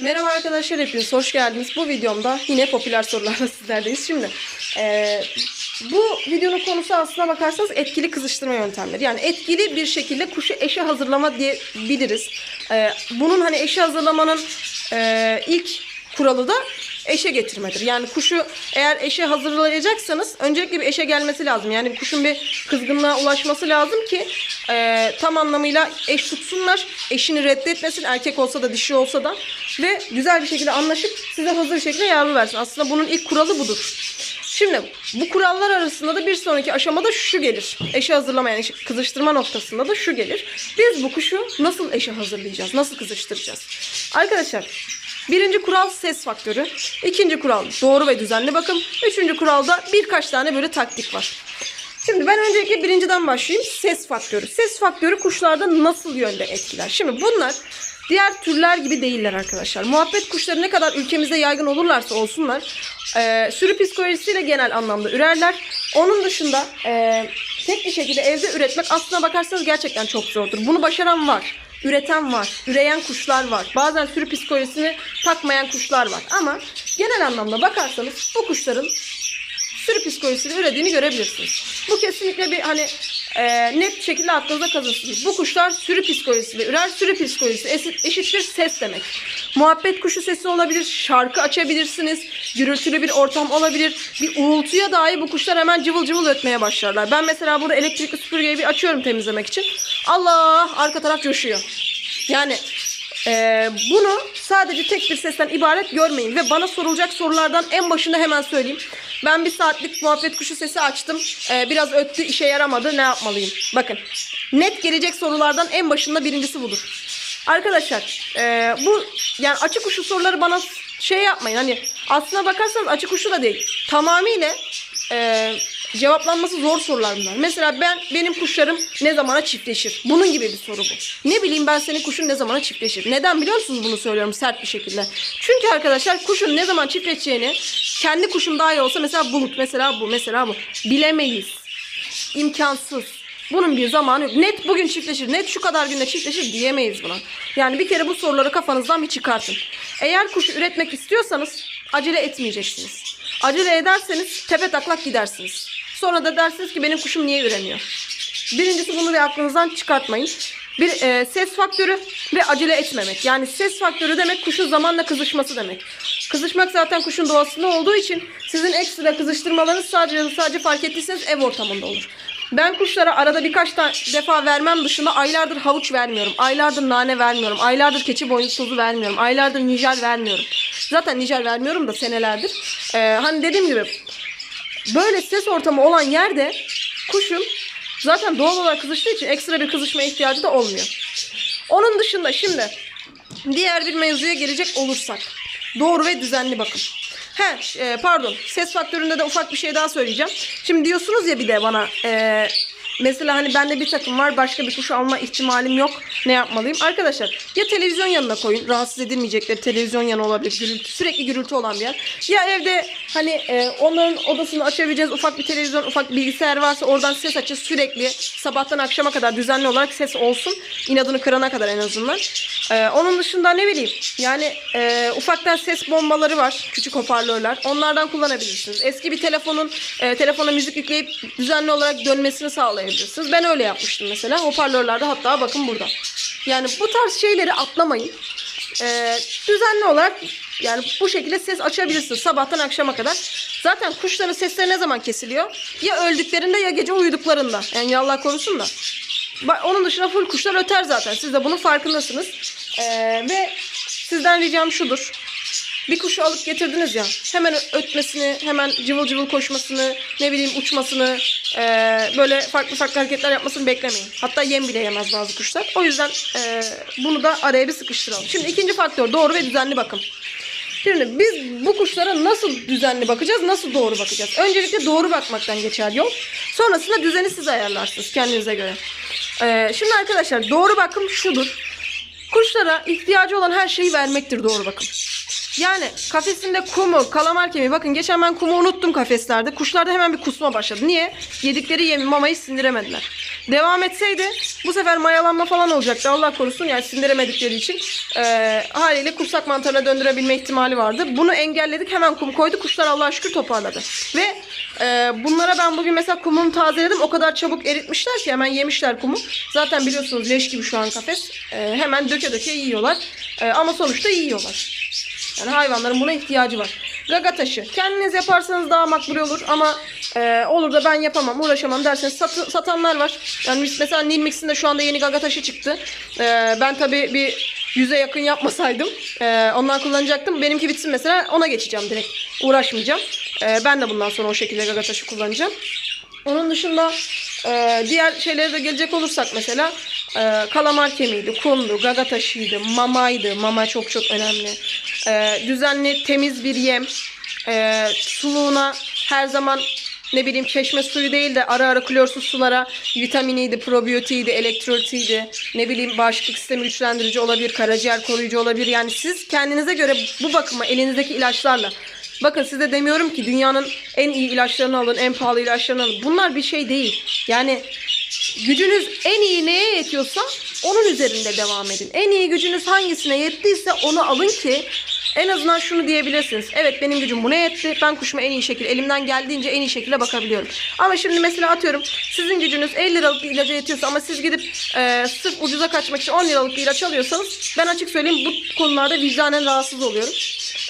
Merhaba arkadaşlar hepiniz hoş geldiniz. Bu videomda yine popüler sorularla sizlerdeyiz. Şimdi eee, bu videonun konusu aslına bakarsanız etkili kızıştırma yöntemleri. Yani etkili bir şekilde kuşu eşe hazırlama diyebiliriz. Eee, bunun hani eşe hazırlamanın eee, ilk kuralı da eşe getirmedir. Yani kuşu eğer eşe hazırlayacaksanız öncelikle bir eşe gelmesi lazım. Yani kuşun bir kızgınlığa ulaşması lazım ki e, tam anlamıyla eş tutsunlar. Eşini reddetmesin erkek olsa da dişi olsa da ve güzel bir şekilde anlaşıp size hazır bir şekilde yavru versin. Aslında bunun ilk kuralı budur. Şimdi bu kurallar arasında da bir sonraki aşamada şu gelir. Eşe hazırlama yani kızıştırma noktasında da şu gelir. Biz bu kuşu nasıl eşe hazırlayacağız? Nasıl kızıştıracağız? Arkadaşlar Birinci kural ses faktörü. İkinci kural doğru ve düzenli bakım. Üçüncü kuralda birkaç tane böyle taktik var. Şimdi ben öncelikle birinciden başlayayım. Ses faktörü. Ses faktörü kuşlarda nasıl yönde etkiler? Şimdi bunlar diğer türler gibi değiller arkadaşlar. Muhabbet kuşları ne kadar ülkemizde yaygın olurlarsa olsunlar e, sürü psikolojisiyle genel anlamda ürerler. Onun dışında e, tek bir şekilde evde üretmek aslına bakarsanız gerçekten çok zordur. Bunu başaran var. Üreten var. Üreyen kuşlar var. Bazen sürü psikolojisini takmayan kuşlar var. Ama genel anlamda bakarsanız bu kuşların sürü psikolojisiyle ürediğini görebilirsiniz. Bu kesinlikle bir hani e, net şekilde aklınıza kazınsın. Bu kuşlar sürü psikolojisiyle ürer. Sürü psikolojisi eşit- eşittir ses demek. Muhabbet kuşu sesi olabilir. Şarkı açabilirsiniz. Gürültülü bir ortam olabilir. Bir uğultuya dahi bu kuşlar hemen cıvıl cıvıl ötmeye başlarlar. Ben mesela burada elektrikli süpürgeyi bir açıyorum temizlemek için. Allah arka taraf coşuyor. Yani ee, bunu sadece tek bir sesten ibaret görmeyin ve bana sorulacak sorulardan en başında hemen söyleyeyim. Ben bir saatlik muhabbet kuşu sesi açtım. Ee, biraz öttü, işe yaramadı. Ne yapmalıyım? Bakın. Net gelecek sorulardan en başında birincisi budur. Arkadaşlar, e, bu yani açık uçlu soruları bana şey yapmayın. Hani aslına bakarsanız açık uçlu da değil. Tamamıyla e, cevaplanması zor sorular bunlar. Mesela ben benim kuşlarım ne zamana çiftleşir? Bunun gibi bir soru bu. Ne bileyim ben senin kuşun ne zamana çiftleşir? Neden biliyor musunuz bunu söylüyorum sert bir şekilde? Çünkü arkadaşlar kuşun ne zaman çiftleşeceğini kendi kuşum daha iyi olsa mesela bulut mesela bu mesela bu bilemeyiz. İmkansız. Bunun bir zamanı yok. Net bugün çiftleşir, net şu kadar günde çiftleşir diyemeyiz buna. Yani bir kere bu soruları kafanızdan bir çıkartın. Eğer kuşu üretmek istiyorsanız acele etmeyeceksiniz. Acele ederseniz tepe taklak gidersiniz. Sonra da dersiniz ki benim kuşum niye üremiyor? Birincisi bunu bir aklınızdan çıkartmayın. Bir e, ses faktörü ve acele etmemek. Yani ses faktörü demek kuşun zamanla kızışması demek. Kızışmak zaten kuşun doğasında olduğu için sizin ekstra kızıştırmalarınız sadece sadece fark ettiyseniz ev ortamında olur. Ben kuşlara arada birkaç ta- defa vermem dışında aylardır havuç vermiyorum. Aylardır nane vermiyorum. Aylardır keçi boynuzu tozu vermiyorum. Aylardır nijer vermiyorum. Zaten nijer vermiyorum da senelerdir. Ee, hani dediğim gibi böyle ses ortamı olan yerde kuşun zaten doğal olarak kızıştığı için ekstra bir kızışma ihtiyacı da olmuyor. Onun dışında şimdi diğer bir mevzuya gelecek olursak. Doğru ve düzenli bakım. He, e, pardon. Ses faktöründe de ufak bir şey daha söyleyeceğim. Şimdi diyorsunuz ya bir de bana e, mesela hani bende bir takım var başka bir kuşu alma ihtimalim yok. Ne yapmalıyım? Arkadaşlar ya televizyon yanına koyun. Rahatsız edilmeyecekleri televizyon yanı olabilir. Gürültü, sürekli gürültü olan bir yer. Ya evde hani e, onların odasını açabileceğiz. Ufak bir televizyon, ufak bir bilgisayar varsa oradan ses açın. Sürekli sabahtan akşama kadar düzenli olarak ses olsun. İnadını kırana kadar en azından. E, onun dışında ne bileyim yani e, ufaktan ses bombaları var. Küçük hoparlörler. Onlardan kullanabilirsiniz. Eski bir telefonun e, telefona müzik yükleyip düzenli olarak dönmesini sağlayabilirsiniz. Ben öyle yapmıştım mesela. Hoparlörlerde hatta bakın burada. Yani bu tarz şeyleri atlamayın. E, düzenli olarak yani bu şekilde ses açabilirsiniz sabahtan akşama kadar. Zaten kuşların sesleri ne zaman kesiliyor? Ya öldüklerinde ya gece uyuduklarında. Yani Allah korusun da. Onun dışında full kuşlar öter zaten. Siz de bunun farkındasınız. Ee, ve sizden ricam şudur. Bir kuşu alıp getirdiniz ya. Hemen ötmesini, hemen cıvıl cıvıl koşmasını, ne bileyim uçmasını, ee, böyle farklı farklı hareketler yapmasını beklemeyin. Hatta yem bile yemez bazı kuşlar. O yüzden ee, bunu da araya bir sıkıştıralım. Şimdi ikinci faktör doğru ve düzenli bakım. Şimdi biz bu kuşlara nasıl düzenli bakacağız, nasıl doğru bakacağız? Öncelikle doğru bakmaktan geçer yol. Sonrasında düzeni siz ayarlarsınız kendinize göre. Ee, şimdi arkadaşlar doğru bakım şudur. Kuşlara ihtiyacı olan her şeyi vermektir doğru bakım. Yani kafesinde kumu, kalamar kemiği. Bakın geçen ben kumu unuttum kafeslerde. Kuşlarda hemen bir kusma başladı. Niye? Yedikleri yemi, mamayı sindiremediler. Devam etseydi bu sefer mayalanma falan olacaktı. Allah korusun yani sindiremedikleri için e, haliyle kursak mantarına döndürebilme ihtimali vardı. Bunu engelledik. Hemen kum koydu. Kuşlar Allah'a şükür toparladı. Ve e, bunlara ben bugün mesela kumunu tazeledim. O kadar çabuk eritmişler ki hemen yemişler kumu. Zaten biliyorsunuz leş gibi şu an kafes. E, hemen döke döke yiyorlar. E, ama sonuçta yiyorlar. Yani hayvanların buna ihtiyacı var. Gaga taşı. Kendiniz yaparsanız daha makbul olur ama e, olur da ben yapamam, uğraşamam derseniz satı- satanlar var. Yani biz- mesela Nil Mix'in de şu anda yeni gaga taşı çıktı. E, ben tabii bir yüze yakın yapmasaydım e, ondan kullanacaktım. Benimki bitsin mesela ona geçeceğim direkt. Uğraşmayacağım. E, ben de bundan sonra o şekilde gaga taşı kullanacağım. Onun dışında e, diğer şeylere de gelecek olursak mesela e, kalamar kemiğiydi, kumdu, gaga taşıydı, mamaydı. Mama çok çok önemli. E, düzenli temiz bir yem. E, suluğuna her zaman ne bileyim çeşme suyu değil de ara ara klorsuz sulara vitaminiydi, probiyotiydi, elektrolitiydi. Ne bileyim bağışıklık sistemi güçlendirici olabilir, karaciğer koruyucu olabilir. Yani siz kendinize göre bu bakıma elinizdeki ilaçlarla Bakın size demiyorum ki dünyanın en iyi ilaçlarını alın, en pahalı ilaçlarını alın. Bunlar bir şey değil. Yani gücünüz en iyi neye yetiyorsa onun üzerinde devam edin. En iyi gücünüz hangisine yettiyse onu alın ki en azından şunu diyebilirsiniz. Evet benim gücüm buna yetti. Ben kuşuma en iyi şekilde elimden geldiğince en iyi şekilde bakabiliyorum. Ama şimdi mesela atıyorum sizin gücünüz 50 liralık bir ilaca yetiyorsa ama siz gidip e, sırf ucuza kaçmak için 10 liralık bir ilaç alıyorsanız ben açık söyleyeyim bu konularda vicdanen rahatsız oluyorum.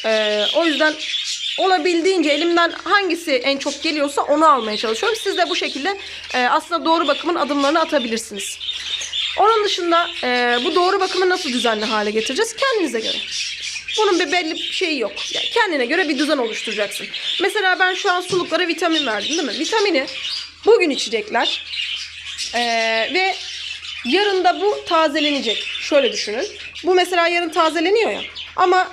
E, o yüzden olabildiğince elimden hangisi en çok geliyorsa onu almaya çalışıyorum. Siz de bu şekilde e, aslında doğru bakımın adımlarını atabilirsiniz. Onun dışında e, bu doğru bakımı nasıl düzenli hale getireceğiz? Kendinize göre. Bunun bir belli bir şeyi yok. Yani kendine göre bir düzen oluşturacaksın. Mesela ben şu an suluklara vitamin verdim değil mi? Vitamini bugün içecekler. E, ve yarın da bu tazelenecek. Şöyle düşünün. Bu mesela yarın tazeleniyor ya. Ama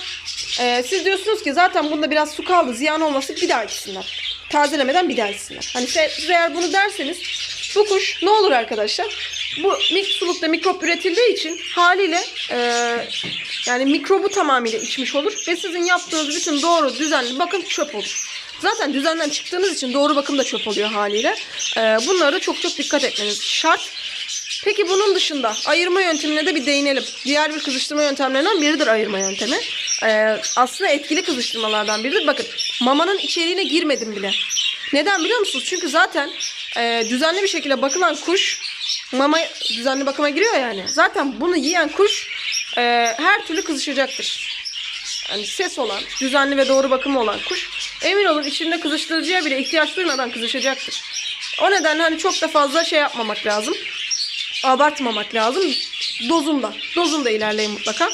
ee, siz diyorsunuz ki zaten bunda biraz su kaldı ziyan olması bir daha içsinler. Tazelemeden bir daha içsinler. Hani siz eğer bunu derseniz bu kuş ne olur arkadaşlar? Bu mik sulukta mikrop üretildiği için haliyle e, yani mikrobu tamamıyla içmiş olur ve sizin yaptığınız bütün doğru düzenli bakım çöp olur. Zaten düzenden çıktığınız için doğru bakım da çöp oluyor haliyle. E, bunlara çok çok dikkat etmeniz şart. Peki bunun dışında ayırma yöntemine de bir değinelim. Diğer bir kızıştırma yöntemlerinden biridir ayırma yöntemi. Ee, aslında etkili kızıştırmalardan biridir. Bakın mamanın içeriğine girmedim bile. Neden biliyor musunuz? Çünkü zaten e, düzenli bir şekilde bakılan kuş mama düzenli bakıma giriyor yani. Zaten bunu yiyen kuş e, her türlü kızışacaktır. Yani ses olan, düzenli ve doğru bakımı olan kuş emin olun içinde kızıştırıcıya bile ihtiyaç duymadan kızışacaktır. O nedenle hani çok da fazla şey yapmamak lazım abartmamak lazım. Dozunda. Dozunda ilerleyin mutlaka.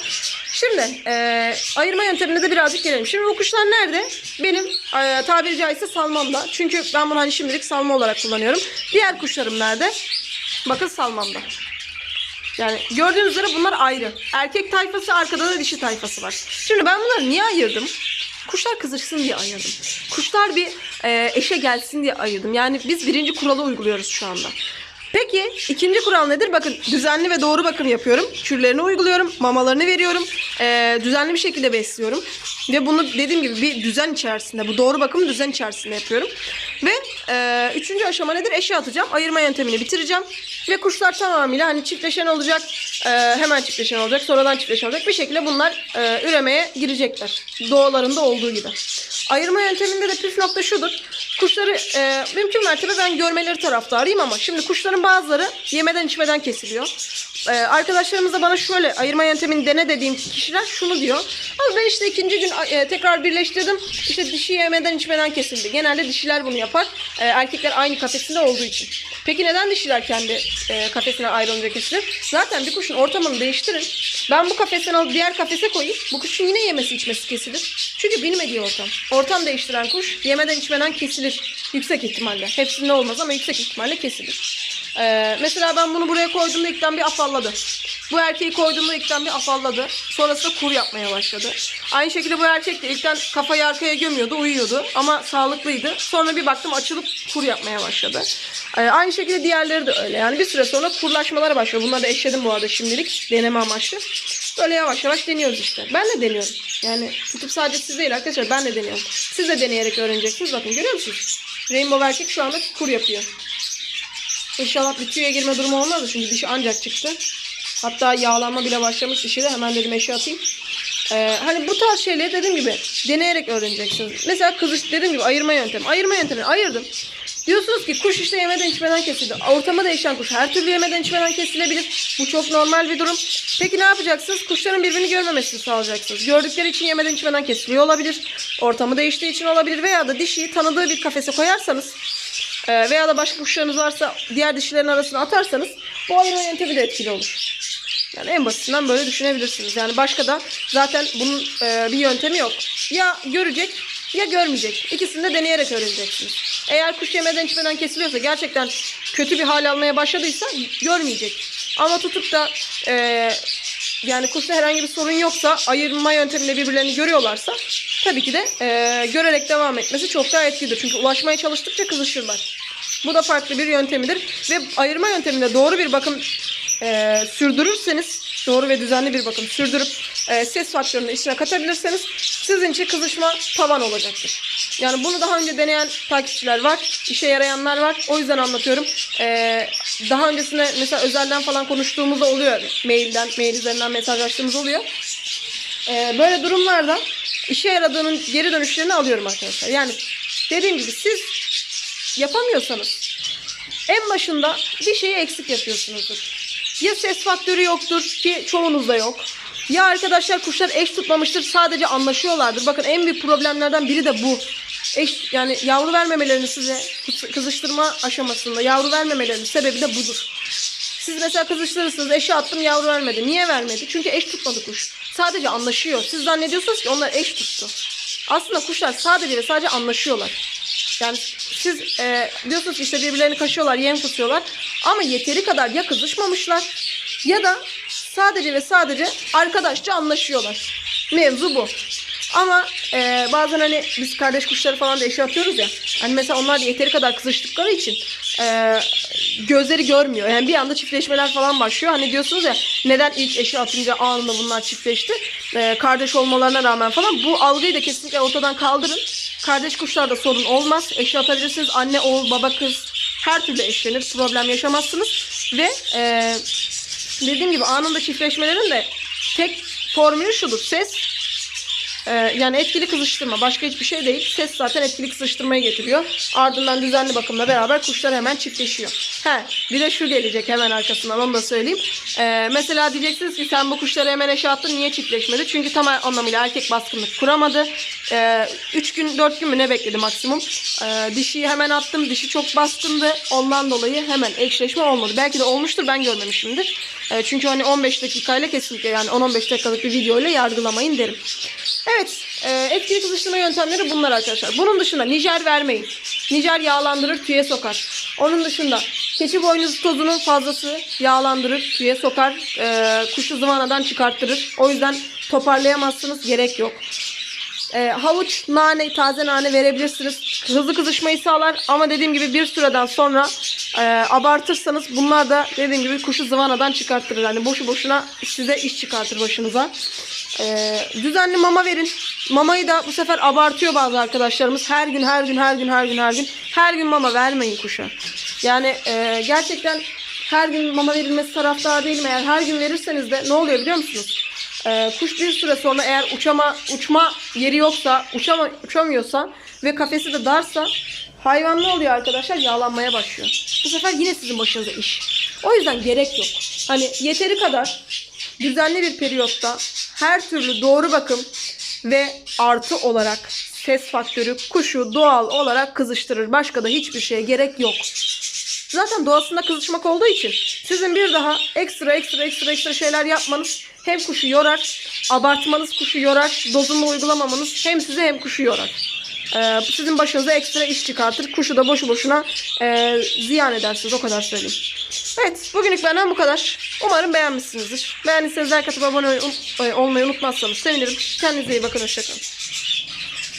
Şimdi e, ayırma yöntemine de birazcık gelelim. Şimdi bu kuşlar nerede? Benim e, tabiri caizse salmamda. Çünkü ben bunu hani şimdilik salma olarak kullanıyorum. Diğer kuşlarım nerede? Bakın salmamda. Yani gördüğünüz üzere bunlar ayrı. Erkek tayfası arkada da dişi tayfası var. Şimdi ben bunları niye ayırdım? Kuşlar kızışsın diye ayırdım. Kuşlar bir e, eşe gelsin diye ayırdım. Yani biz birinci kuralı uyguluyoruz şu anda. Peki ikinci kural nedir? Bakın düzenli ve doğru bakım yapıyorum. Kürlerini uyguluyorum. Mamalarını veriyorum. Ee, düzenli bir şekilde besliyorum. Ve bunu dediğim gibi bir düzen içerisinde, bu doğru bakımı düzen içerisinde yapıyorum. Ve e, üçüncü aşama nedir? Eşe atacağım. Ayırma yöntemini bitireceğim. Ve kuşlar tamamıyla hani çiftleşen olacak. e, hemen çiftleşen olacak. Sonradan çiftleşen olacak. Bir şekilde bunlar e, üremeye girecekler. Doğalarında olduğu gibi. Ayırma yönteminde de püf nokta şudur. Kuşları e, mümkün mertebe ben görmeleri taraftarıyım ama şimdi kuşların bazıları yemeden içmeden kesiliyor. E, arkadaşlarımız da bana şöyle ayırma yöntemini dene dediğim kişiler şunu diyor. Abi ben işte ikinci gün e, tekrar birleştirdim. İşte dişi yemeden içmeden kesildi. Genelde dişiler bunu yapar. E, erkekler aynı kafesinde olduğu için. Peki neden dişiler kendi e, kafesine ayrılınca kesilir? Zaten bir kuşun ortamını değiştirin. Ben bu kafesten alıp diğer kafese koyayım. Bu kuşun yine yemesi içmesi kesilir. Çünkü bilmediği ortam. Ortam değiştiren kuş yemeden içmeden kesilir. Yüksek ihtimalle. Hepsinde olmaz ama yüksek ihtimalle kesilir. Ee, mesela ben bunu buraya koyduğumda ilkten bir afalladı. Bu erkeği koyduğumda ilkten bir afalladı. Sonrasında kur yapmaya başladı. Aynı şekilde bu erkek de ilkten kafayı arkaya gömüyordu, uyuyordu. Ama sağlıklıydı. Sonra bir baktım açılıp kur yapmaya başladı. Ee, aynı şekilde diğerleri de öyle. Yani bir süre sonra kurlaşmalara başlıyor. Bunları da eşledim bu arada şimdilik. Deneme amaçlı. Böyle yavaş yavaş deniyoruz işte. Ben de deniyorum. Yani tutup sadece siz değil arkadaşlar ben de deniyorum. Siz de deneyerek öğreneceksiniz. Bakın görüyor musunuz? Rainbow erkek şu anda kur yapıyor. İnşallah bir tüye girme durumu olmaz da çünkü dişi ancak çıktı. Hatta yağlanma bile başlamış dişi de hemen dedim eşe atayım. Ee, hani bu tarz şeyleri dediğim gibi deneyerek öğreneceksiniz. Mesela kızış dediğim gibi ayırma yöntemi. Ayırma yöntemi ayırdım. Diyorsunuz ki kuş işte yemeden içmeden kesildi. Ortamı değişen kuş her türlü yemeden içmeden kesilebilir. Bu çok normal bir durum. Peki ne yapacaksınız? Kuşların birbirini görmemesini sağlayacaksınız. Gördükleri için yemeden içmeden kesiliyor olabilir. Ortamı değiştiği için olabilir. Veya da dişiyi tanıdığı bir kafese koyarsanız e, veya da başka kuşlarınız varsa diğer dişilerin arasına atarsanız bu ayırma yöntemi de etkili olur. Yani en basitinden böyle düşünebilirsiniz. Yani başka da zaten bunun e, bir yöntemi yok. Ya görecek ya görmeyecek. İkisini de deneyerek öğreneceksiniz. Eğer kuş yemeden içmeden kesiliyorsa gerçekten kötü bir hal almaya başladıysa görmeyecek. Ama tutup da e, yani kuşta herhangi bir sorun yoksa ayırma yönteminde birbirlerini görüyorlarsa tabii ki de e, görerek devam etmesi çok daha etkilidir. Çünkü ulaşmaya çalıştıkça kızışırlar. Bu da farklı bir yöntemidir. Ve ayırma yönteminde doğru bir bakım e, sürdürürseniz doğru ve düzenli bir bakım sürdürüp e, ses faktörünü içine katabilirseniz sizin için kızışma tavan olacaktır. Yani bunu daha önce deneyen takipçiler var. işe yarayanlar var. O yüzden anlatıyorum. E, daha öncesinde mesela özelden falan konuştuğumuzda oluyor. Mailden, mail üzerinden mesajlaştığımız oluyor. E, böyle durumlarda işe yaradığının geri dönüşlerini alıyorum arkadaşlar. Yani dediğim gibi siz yapamıyorsanız en başında bir şeyi eksik yapıyorsunuzdur. Ya ses faktörü yoktur ki çoğunuzda yok. Ya arkadaşlar kuşlar eş tutmamıştır sadece anlaşıyorlardır. Bakın en büyük problemlerden biri de bu. Eş, yani yavru vermemelerini size kız- kızıştırma aşamasında yavru vermemelerinin sebebi de budur. Siz mesela kızıştırırsınız eşe attım yavru vermedi. Niye vermedi? Çünkü eş tutmadı kuş. Sadece anlaşıyor. Siz zannediyorsunuz ki onlar eş tuttu. Aslında kuşlar sadece ve sadece anlaşıyorlar. Yani siz e, diyorsunuz ki işte birbirlerini kaşıyorlar, yem tutuyorlar. Ama yeteri kadar ya kızışmamışlar ya da sadece ve sadece arkadaşça anlaşıyorlar. Mevzu bu. Ama e, bazen hani biz kardeş kuşları falan da eşe atıyoruz ya. Hani mesela onlar da yeteri kadar kızıştıkları için e, gözleri görmüyor. Yani bir anda çiftleşmeler falan başlıyor. Hani diyorsunuz ya neden ilk eşi atınca anında bunlar çiftleşti. E, kardeş olmalarına rağmen falan. Bu algıyı da kesinlikle ortadan kaldırın. Kardeş kuşlarda sorun olmaz. Eşi atabilirsiniz. Anne, oğul, baba, kız her türlü eşlenir. Problem yaşamazsınız. Ve e, dediğim gibi anında çiftleşmelerin de tek formülü şudur. Ses ee, yani etkili kızıştırma başka hiçbir şey değil. Ses zaten etkili kızıştırmayı getiriyor. Ardından düzenli bakımla beraber kuşlar hemen çiftleşiyor. He, bir de şu gelecek hemen arkasından onu da söyleyeyim. Ee, mesela diyeceksiniz ki sen bu kuşları hemen eşe attın niye çiftleşmedi? Çünkü tam anlamıyla erkek baskınlık kuramadı. 3 gün 4 gün mü ne bekledi maksimum. Ee, dişiyi hemen attım. Dişi çok baskındı. Ondan dolayı hemen eşleşme olmadı. Belki de olmuştur ben görmemişimdir. Ee, çünkü hani 15 dakikayla kesinlikle yani 10-15 dakikalık bir video ile yargılamayın derim. Evet, e, etkili kızıştırma yöntemleri bunlar arkadaşlar. Bunun dışında Nijer vermeyin. Nijer yağlandırır, tüye sokar. Onun dışında keçi boynuzu tozunun fazlası yağlandırır, tüye sokar, e, kuşu zıvanadan çıkarttırır. O yüzden toparlayamazsınız, gerek yok. E, havuç, nane, taze nane verebilirsiniz. Hızlı kızışmayı sağlar ama dediğim gibi bir süreden sonra e, abartırsanız bunlar da dediğim gibi kuşu zıvanadan çıkarttırır. Yani boşu boşuna size iş çıkartır başınıza. E, düzenli mama verin. Mamayı da bu sefer abartıyor bazı arkadaşlarımız. Her gün, her gün, her gün, her gün, her gün. Her gün mama vermeyin kuşa. Yani e, gerçekten her gün mama verilmesi taraftar değilim. Eğer her gün verirseniz de ne oluyor biliyor musunuz? Ee, kuş bir süre sonra eğer uçama uçma yeri yoksa, uçama, uçamıyorsa ve kafesi de darsa hayvan ne oluyor arkadaşlar? Yağlanmaya başlıyor. Bu sefer yine sizin başınıza iş. O yüzden gerek yok. Hani yeteri kadar düzenli bir periyotta her türlü doğru bakım ve artı olarak ses faktörü kuşu doğal olarak kızıştırır. Başka da hiçbir şeye gerek yok. Zaten doğasında kızışmak olduğu için sizin bir daha ekstra ekstra ekstra ekstra şeyler yapmanız hem kuşu yorar, abartmanız kuşu yorar, dozunu uygulamamanız hem size hem kuşu yorar. Ee, sizin başınıza ekstra iş çıkartır. Kuşu da boşu boşuna e, ziyan edersiniz. O kadar söyleyeyim. Evet. Bugünlük benden bu kadar. Umarım beğenmişsinizdir. Beğendiyseniz like atıp abone ol- olmayı unutmazsanız sevinirim. Kendinize iyi bakın. Hoşçakalın.